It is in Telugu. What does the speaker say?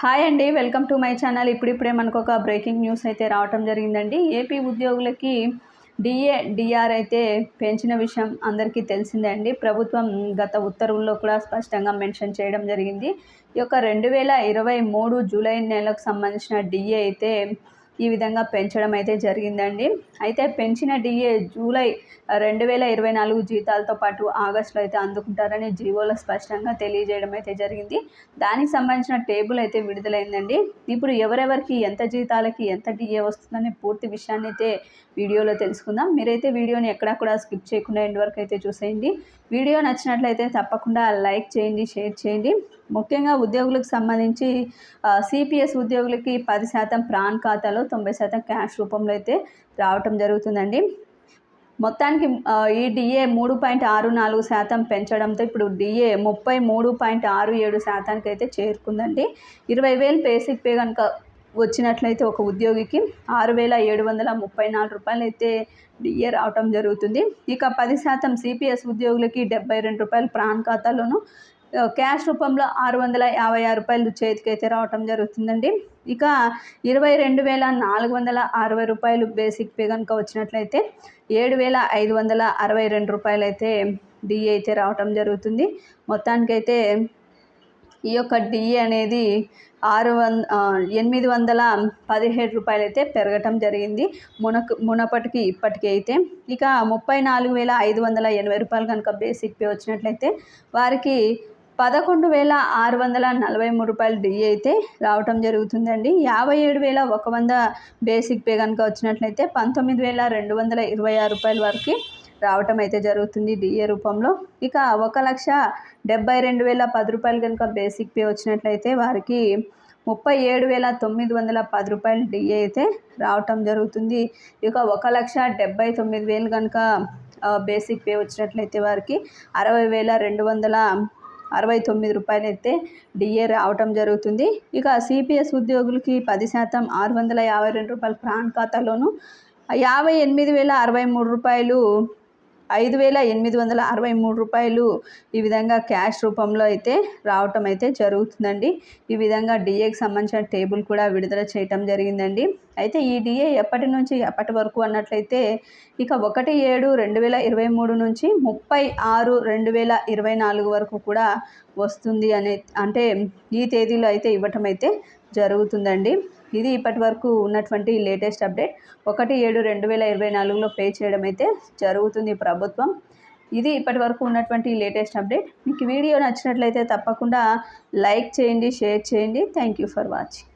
హాయ్ అండి వెల్కమ్ టు మై ఛానల్. ఇప్పుడిప్పుడే మనకు ఒక బ్రేకింగ్ న్యూస్ అయితే రావటం జరిగిందండి. ఏపీ ఉద్యోగులకి డిఏ డిఆర్ అయితే పెంచిన విషయం అందరికీ తెలిసిందే అండి ప్రభుత్వం గత ఉత్తర్వుల్లో కూడా స్పష్టంగా మెన్షన్ చేయడం జరిగింది. ఈ యొక్క రెండు వేల ఇరవై మూడు జూలై నెలకు సంబంధించిన డిఏ అయితే ఈ విధంగా పెంచడం అయితే జరిగిందండి. అయితే పెంచిన డిఏ జూలై రెండు వేల ఇరవై నాలుగు జీతాలతో పాటు ఆగస్టులో అయితే అందుకుంటారని జీవోలో స్పష్టంగా తెలియజేయడం అయితే జరిగింది. దానికి సంబంధించిన టేబుల్ అయితే విడుదలైందండి. ఇప్పుడు ఎవరెవరికి ఎంత జీతాలకి ఎంత డిఏ వస్తుందని పూర్తి విషయాన్ని అయితే వీడియోలో తెలుసుకుందాం. మీరైతే వీడియోని ఎక్కడా కూడా స్కిప్ చేయకుండా ఎండ్ వరకు అయితే చూసేయండి. వీడియో నచ్చినట్లయితే తప్పకుండా లైక్ చేయండి షేర్ చేయండి. ముఖ్యంగా ఉద్యోగులకు సంబంధించి సిపిఎస్ ఉద్యోగులకి పది శాతం ప్రాన్ ఖాతాలో తొంభై శాతం క్యాష్ రూపంలో అయితే రావటం జరుగుతుందండి. మొత్తానికి ఈ డిఏ మూడు పాయింట్ ఆరు నాలుగు శాతం పెంచడంతో ఇప్పుడు డిఏ ముప్పై మూడు పాయింట్ ఆరు ఏడు శాతానికి అయితే చేరుకుందండి. ఇరవై వేలు బేసిక్ పే కనుక వచ్చినట్లయితే ఒక ఉద్యోగికి ఆరు వేల ఏడు వందల ముప్పై నాలుగు రూపాయలు అయితే డిఏ రావటం జరుగుతుంది. ఇక పది శాతం సిపిఎస్ ఉద్యోగులకి డెబ్బై రెండు రూపాయలు ప్రాణ్ ఖాతాలోను క్యాష్ రూపంలో ఆరు వందల యాభై ఆరు రూపాయలు చేతికి అయితే రావటం జరుగుతుందండి. ఇక ఇరవై రెండు వేల నాలుగు వందల అరవై రూపాయలు బేసిక్ పే కనుక వచ్చినట్లయితే ఏడు వేల ఐదు వందల అరవై రెండు రూపాయలు అయితే డిఏ అయితే రావటం జరుగుతుంది. మొత్తానికైతే ఈ యొక్క డిఏ అనేది ఆరు వంద ఎనిమిది వందల పదిహేడు రూపాయలు అయితే పెరగటం జరిగింది. మునకు మునపటికి ఇప్పటికీ అయితే ఇక ముప్పై నాలుగు వేల ఐదు వందల ఎనభై రూపాయలు కనుక బేసిక్ పే వచ్చినట్లయితే వారికి పదకొండు వేల ఆరు వందల నలభై మూడు రూపాయలు డిఏ అయితే రావటం జరుగుతుందండి. యాభై ఏడు వేల ఒక వంద బేసిక్ పే కనుక వచ్చినట్లయితే పంతొమ్మిది వేల రెండు వందల ఇరవై ఆరు రూపాయల వరకు రావటం అయితే జరుగుతుంది డిఏ రూపంలో. ఇక ఒక లక్ష డెబ్బై రెండు వేల పది రూపాయలు కనుక బేసిక్ పే వచ్చినట్లయితే వారికి ముప్పై ఏడు వేల తొమ్మిది వందల పది రూపాయలు డిఏ అయితే రావటం జరుగుతుంది. ఇక ఒక లక్ష డెబ్బై తొమ్మిది వేలు కనుక బేసిక్ పే వచ్చినట్లయితే వారికి అరవై వేల రెండు వందల అరవై తొమ్మిది రూపాయలు అయితే డిఏ రావటం జరుగుతుంది. ఇక సిపిఎస్ ఉద్యోగులకి పది శాతం ఆరు వందల యాభై రెండు రూపాయలు ప్రాణ్ ఖాతాలోను యాభై ఎనిమిది వేల అరవై మూడు రూపాయలు ఐదు వేల ఎనిమిది వందల అరవై మూడు రూపాయలు ఈ విధంగా క్యాష్ రూపంలో అయితే రావటం అయితే జరుగుతుందండి. ఈ విధంగా డిఏకి సంబంధించిన టేబుల్ కూడా విడుదల చేయటం జరిగిందండి. అయితే ఈ డిఏ ఎప్పటి నుంచి ఎప్పటి వరకు అన్నట్లయితే ఇక ఒకటి ఏడు రెండు వేల ఇరవై మూడు నుంచి ముప్పై ఆరు రెండు వేల ఇరవై నాలుగు వరకు కూడా వస్తుంది అనే అంటే ఈ తేదీలో అయితే ఇవ్వటం అయితే జరుగుతుందండి. ఇది ఇప్పటి వరకు ఉన్నటువంటి లేటెస్ట్ అప్డేట్. ఒకటి ఏడు రెండు వేల ఇరవై నాలుగులో పే చేయడం అయితే జరుగుతుంది ప్రభుత్వం. ఇది ఇప్పటి వరకు ఉన్నటువంటి లేటెస్ట్ అప్డేట్. మీకు వీడియో నచ్చినట్లయితే తప్పకుండా లైక్ చేయండి షేర్ చేయండి. Thank you for watching.